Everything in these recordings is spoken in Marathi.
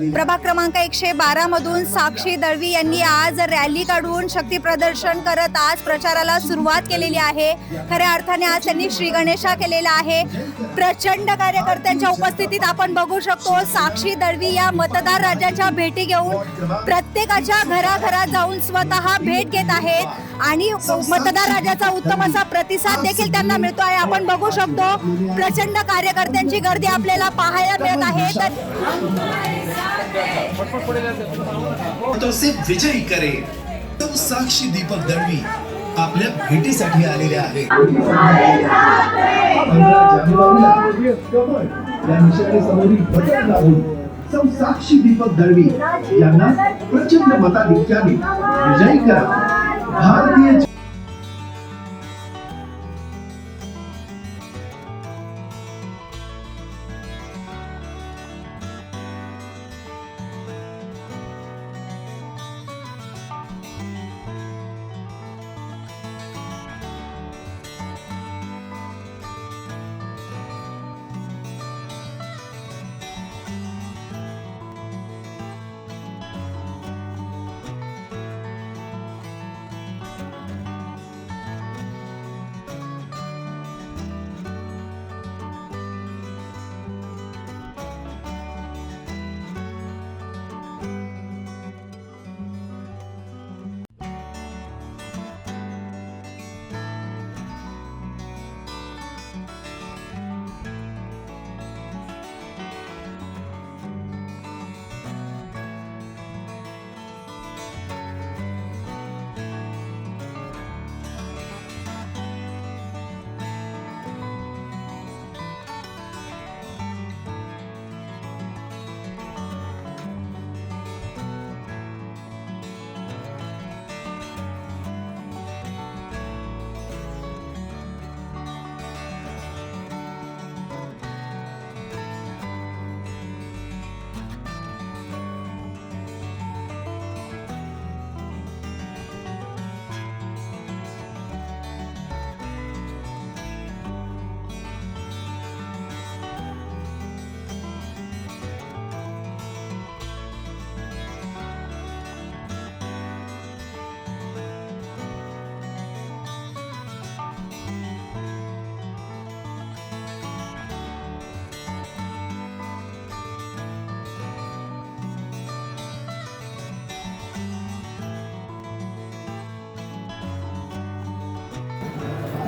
प्रभाग क्रमांक एकशे बारा मधून साक्षी दळवी यांनी आज रॅली काढून शक्ती प्रदर्शन करत आज प्रचाराला सुरुवात केलेली आहे. खऱ्या अर्थाने आज त्यांनी श्री गणेशा केलेला आहे. प्रचंड कार्यकर्त्यांच्या उपस्थितीत आपण बघू शकतो साक्षी दळवी या मतदार राजाच्या भेटी घेऊन प्रत्येकाच्या घराघरात जाऊन स्वतः भेट घेत आहेत आणि मतदार राजाचा उत्तम असा प्रतिसाद देखील त्यांना मिळतो आहे. आपण बघू शकतो प्रचंड कार्यकर्त्यांची गर्दी आपल्याला पाहायला मिळत आहे. तर तो से विजयी करे तो साक्षी दीपक दळवी आपल्या भेटीसाठी आलेले आहेत. पंधरा या निशाणीसमोरील बटन दाबून सौ साक्षी दीपक दळवी यांना प्रचंड मताधिक्याने विजयी करा. भारतीय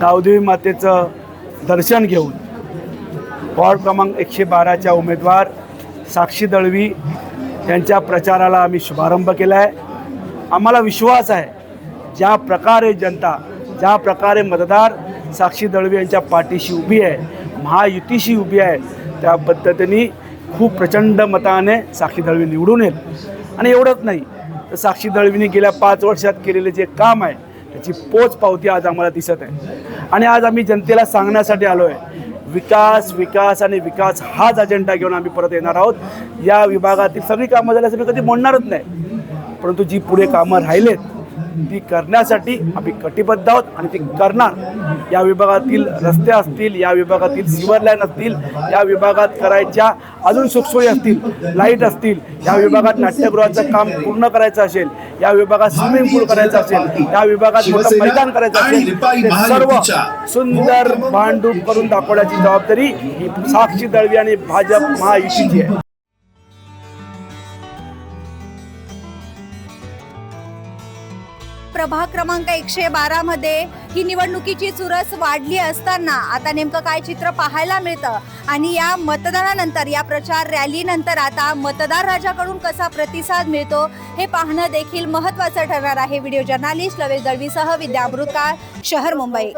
गावदेवी मातेचं दर्शन घेऊन वॉर्ड क्रमांक एकशे बाराच्या उमेदवार साक्षी दळवी यांच्या प्रचाराला आम्ही शुभारंभ केला आहे आम्हाला विश्वास आहे ज्या प्रकारे जनता ज्या प्रकारे मतदार साक्षी दळवी यांच्या पाठीशी उभी आहे महायुतीशी उभी आहे त्या पद्धतीने खूप प्रचंड मताने साक्षी दळवी निवडून येईल. आणि एवढंच नाही तर साक्षी दळवीने गेल्या पाच वर्षात केलेले जे काम आहे याची पोच पावती आज आम्हाला दिसत आहे. आणि आज आम्ही जनतेला सांगण्यासाठी आलो आहे विकास विकास आणि विकास हाच अजेंडा घेऊन आम्ही परत येणार आहोत. या विभागातील सगळी कामं झाल्यास आम्ही कधी म्हणणारच नाही. परंतु जी पुढे कामं राहिलेत ती करण्यासाठी आम्ही कटिबद्ध आहोत आणि ती करणार. या विभागातील रस्ते असतील या विभागातील सिवर लाईन असतील या विभागात करायच्या अजून सुखसोयी असतील लाइट असतील या विभागात नाट्यगृहाचं काम पूर्ण करायचं असेल या विभागात स्विमिंग पूल करायचं असेल या विभागात मोठं मैदान करायचं असेल ते सर्व सुंदर भांडूप करून दाखवण्याची जबाबदारी ही साक्षी दळवी आणि भाजप महायुतीची आहे. प्रभाग क्रमांक एकशे बारा मध्ये ही निवडणुकीची चुरस वाढली असताना आता नेमकं काय चित्र पाहायला मिळतं? आणि या मतदानानंतर या प्रचार रॅलीनंतर आता मतदार राजाकडून कसा प्रतिसाद मिळतो हे पाहणं देखील महत्त्वाचं ठरणार आहे. व्हिडिओ जर्नालिस्ट लवेश दळवीसह विद्या अमृतकार शहर मुंबई.